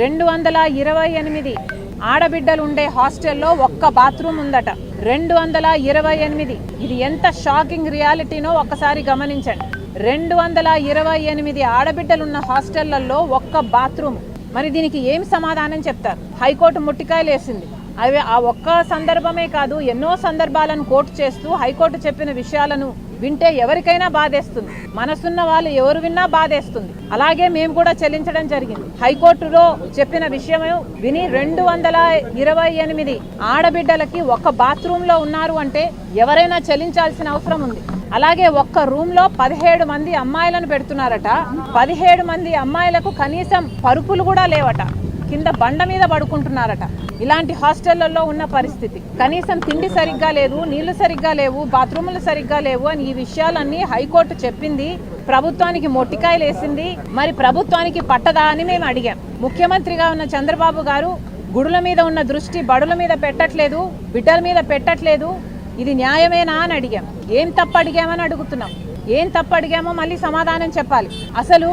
రెండు వందల ఇరవై ఎనిమిది ఆడబిడ్డలు ఉండే హాస్టల్లో ఒక్క బాత్రూమ్ ఉందట. రెండు వందల ఇరవై ఎనిమిది. ఇది ఎంత షాకింగ్ రియాలిటీనో ఒక్కసారి గమనించండి. రెండు వందల ఇరవై ఎనిమిది ఆడబిడ్డలున్న హాస్టళ్ళలో ఒక్క బాత్రూమ్. మరి దీనికి ఏం సమాధానం చెప్తారు? హైకోర్టు ముట్టికాయలు వేసింది అవి ఆ ఒక్క సందర్భమే కాదు ఎన్నో సందర్భాలను కోర్టు చేస్తూ హైకోర్టు చెప్పిన విషయాలను వింటే ఎవరికైనా బాధేస్తుంది. మనసున్న వాళ్ళు ఎవరు విన్నా బాధేస్తుంది. అలాగే మేము కూడా చెల్లించడం జరిగింది. హైకోర్టులో చెప్పిన విషయం విని రెండు వందల ఇరవై ఎనిమిది ఆడబిడ్డలకి ఒక బాత్రూమ్లో ఉన్నారు అంటే ఎవరైనా చెల్లించాల్సిన అవసరం ఉంది. అలాగే ఒక్క రూమ్లో పదిహేడు మంది అమ్మాయిలను పెడుతున్నారట. పదిహేడు మంది అమ్మాయిలకు కనీసం పరుపులు కూడా లేవట. కింద బండ మీద పడుకుంటున్నారట. ఇలాంటి హాస్టళ్ళలో ఉన్న పరిస్థితి. కనీసం తిండి సరిగ్గా లేదు నీళ్ళు సరిగ్గా లేవు బాత్రూములు సరిగ్గా లేవు అని ఈ విషయాలన్నీ హైకోర్టు చెప్పింది. ప్రభుత్వానికి మొట్టికాయలు వేసింది. మరి ప్రభుత్వానికి పట్టదా అని మేము అడిగాం. ముఖ్యమంత్రిగా ఉన్న చంద్రబాబు గారు గుడుల మీద ఉన్న దృష్టి బడుల మీద పెట్టట్లేదు బిడ్డల మీద పెట్టట్లేదు. ఇది న్యాయమేనా అని అడిగాం. ఏం తప్పు అడిగామని అడుగుతున్నాం. ఏం తప్పు అడిగామో మళ్ళీ సమాధానం చెప్పాలి. అసలు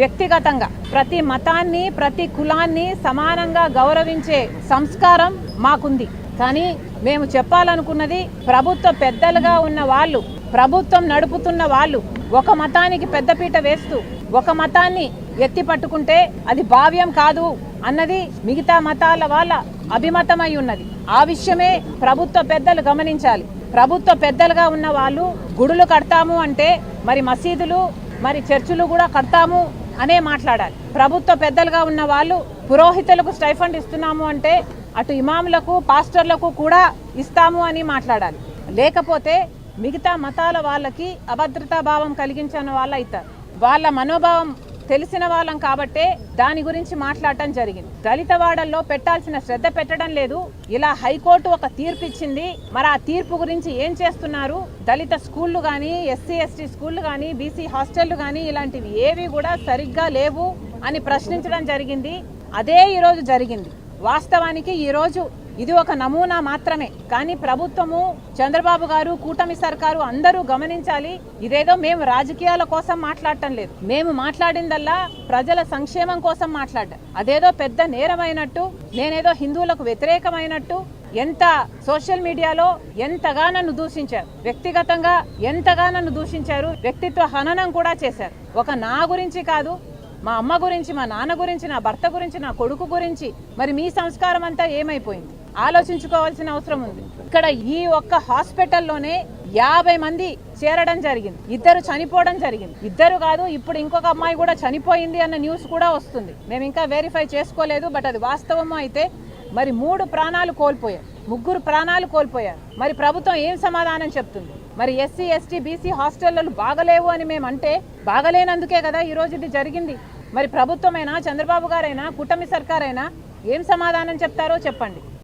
వ్యక్తిగతంగా ప్రతి మతాన్ని ప్రతి కులాన్ని సమానంగా గౌరవించే సంస్కారం మాకుంది. కానీ మేము చెప్పాలనుకున్నది ప్రభుత్వ పెద్దలుగా ఉన్న వాళ్ళు ప్రభుత్వం నడుపుతున్న వాళ్ళు ఒక మతానికి పెద్దపీట వేస్తూ ఒక మతాన్ని ఎత్తి పట్టుకుంటే అది భావ్యం కాదు అన్నది మిగతా మతాల వాళ్ళ అభిమతమై ఉన్నది. ఆ విషయమే ప్రభుత్వ పెద్దలు గమనించాలి. ప్రభుత్వ పెద్దలుగా ఉన్న వాళ్ళు గుడులు కడతాము అంటే మరి మసీదులు మరి చర్చిలు కూడా కడతాము అనే మాట్లాడాలి. ప్రభుత్వ పెద్దలుగా ఉన్న వాళ్ళు పురోహితులకు స్టైఫండ్ ఇస్తున్నాము అంటే అటు ఇమాములకు పాస్టర్లకు కూడా ఇస్తాము అని మాట్లాడాలి. లేకపోతే మిగతా మతాల వాళ్ళకి అభద్రతా భావం కలిగించిన వాళ్ళు అవుతారు వాళ్ళ మనోభావం తెలిసిన వాళ్ళం కాబట్టే దాని గురించి మాట్లాడటం జరిగింది. దళిత వాడల్లో పెట్టాల్సిన శ్రద్ధ పెట్టడం లేదు. ఇలా హైకోర్టు ఒక తీర్పు ఇచ్చింది. మరి ఆ తీర్పు గురించి ఏం చేస్తున్నారు? దళిత స్కూళ్ళు కానీ ఎస్సీ ఎస్టీ స్కూళ్ళు కానీ బీసీ హాస్టళ్ళు కానీ ఇలాంటివి ఏవి కూడా సరిగ్గా లేవు అని ప్రశ్నించడం జరిగింది. అదే ఈరోజు జరిగింది. వాస్తవానికి ఈరోజు ఇది ఒక నమూనా మాత్రమే. కానీ ప్రభుత్వము చంద్రబాబు గారు కూటమి సర్కారు అందరూ గమనించాలి ఇదేదో మేము రాజకీయాల కోసం మాట్లాడటం లేదు. మేము మాట్లాడిందల్లా ప్రజల సంక్షేమం కోసం మాట్లాడ్డాం. అదేదో పెద్ద నేరమైనట్టు నేనేదో హిందువులకు వ్యతిరేకమైనట్టు ఎంత సోషల్ మీడియాలో ఎంతగా నన్ను దూషించారు. వ్యక్తిగతంగా ఎంతగా నన్ను దూషించారు. వ్యక్తిత్వ హననం కూడా చేశారు. ఒక నా గురించి కాదు మా అమ్మ గురించి మా నాన్న గురించి నా భర్త గురించి నా కొడుకు గురించి. మరి మీ సంస్కారం అంతా ఏమైపోయింది? ఆలోచించుకోవాల్సిన అవసరం ఉంది. ఇక్కడ ఈ ఒక్క హాస్పిటల్లోనే యాభై మంది చేరడం జరిగింది. ఇద్దరు చనిపోవడం జరిగింది. ఇద్దరు కాదు ఇప్పుడు ఇంకొక అమ్మాయి కూడా చనిపోయింది అన్న న్యూస్ కూడా వస్తుంది. మేము ఇంకా వెరిఫై చేసుకోలేదు బట్ అది వాస్తవము అయితే మరి మూడు ప్రాణాలు కోల్పోయారు. ముగ్గురు ప్రాణాలు కోల్పోయారు. మరి ప్రభుత్వం ఏం సమాధానం చెప్తుంది? మరి ఎస్సీ ఎస్టీ బీసీ హాస్టళ్ళలో బాగలేవు అని మేము అంటే బాగలేనందుకే కదా ఈరోజు ఇది జరిగింది. మరి ప్రభుత్వమైనా చంద్రబాబు గారైనా కూటమి సర్కారైనా ఏం సమాధానం చెప్తారో చెప్పండి.